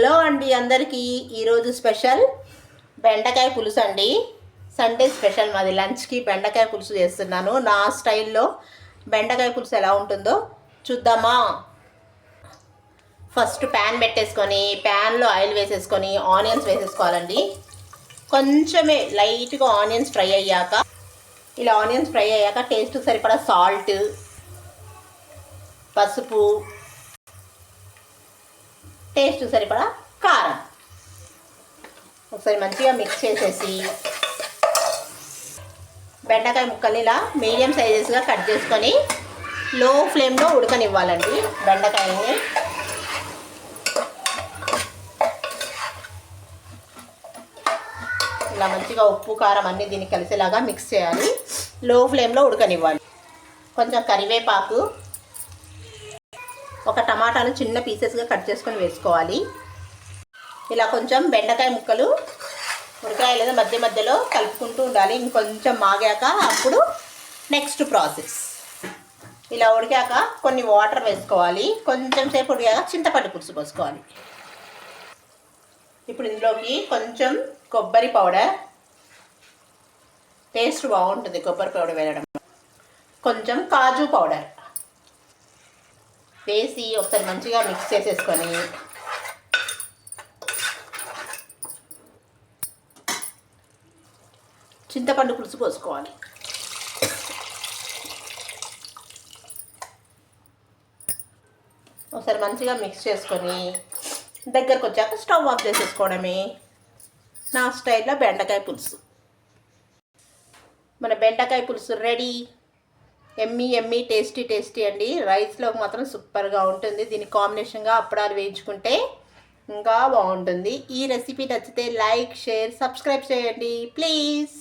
Hello అండి అందరికీ. ఈరోజు స్పెషల్ బెండకాయ పులుసు అండి. సండే స్పెషల్ మాది. లంచ్కి బెండకాయ పులుసు చేస్తున్నాను. నా స్టైల్లో బెండకాయ పులుసు ఎలా ఉంటుందో చూద్దామా. ఫస్ట్ ప్యాన్ పెట్టేసుకొని ప్యాన్లో ఆయిల్ వేసేసుకొని ఆనియన్స్ వేసేసుకోవాలండి. కొంచెమే లైట్గా ఆనియన్స్ ఫ్రై అయ్యాక ఇలా ఆనియన్స్ ఫ్రై అయ్యాక టేస్ట్ సరిపడా సాల్ట్ పసుపు టేస్ట్ సరిపడా కారం. ఒకసారి మంచిగా మిక్స్ చేసేసి బెండకాయ ముక్కల్ని ఇలా మీడియం సైజెస్గా కట్ చేసుకొని లో ఫ్లేమ్లో ఉడకనివ్వాలండి బెండకాయని ఇలా మంచిగా ఉప్పు కారం అన్నీ దీనికి కలిసేలాగా మిక్స్ చేయాలి. లో ఫ్లేమ్లో ఉడకనివ్వాలి. కొంచెం కరివేపాకు ఒక టమాటాను చిన్న పీసెస్గా కట్ చేసుకొని వేసుకోవాలి. ఇలా కొంచెం బెండకాయ ముక్కలు ఉడకాయ లేదా మధ్య మధ్యలో కలుపుకుంటూ ఉండాలి. ఇంకొంచెం మాగాక అప్పుడు నెక్స్ట్ ప్రాసెస్ ఇలా ఉడికాక కొన్ని వాటర్ వేసుకోవాలి. కొంచెం సేపు ఉడికాక చింతపండు పులుసు పోసుకోవాలి. ఇప్పుడు ఇందులోకి కొంచెం కొబ్బరి పౌడర్. టేస్ట్ బాగుంటుంది కొబ్బరి పౌడర్ వేయడం. కొంచెం కాజు పౌడర్. వేసి ఒకసారి మంచిగా మిక్స్ చేసేసుకొని చింతపండు పులుసు పోసుకోవాలి. ఒకసారి మంచిగా మిక్స్ చేసుకొని దగ్గరకు వచ్చాక స్టవ్ ఆఫ్ చేసేసుకోవడమే. నా స్టైల్లో బెండకాయ పులుసు. మన బెండకాయ పులుసు ready. Yummy yummy tasty tasty అండి. రైస్లో మాత్రం సూపర్గా ఉంటుంది. దీని కాంబినేషన్గా అప్పడాలు వేయించుకుంటే ఇంకా బాగుంటుంది. ఈ రెసిపీ నచ్చితే లైక్ షేర్ సబ్స్క్రైబ్ చేయండి. ప్లీజ్.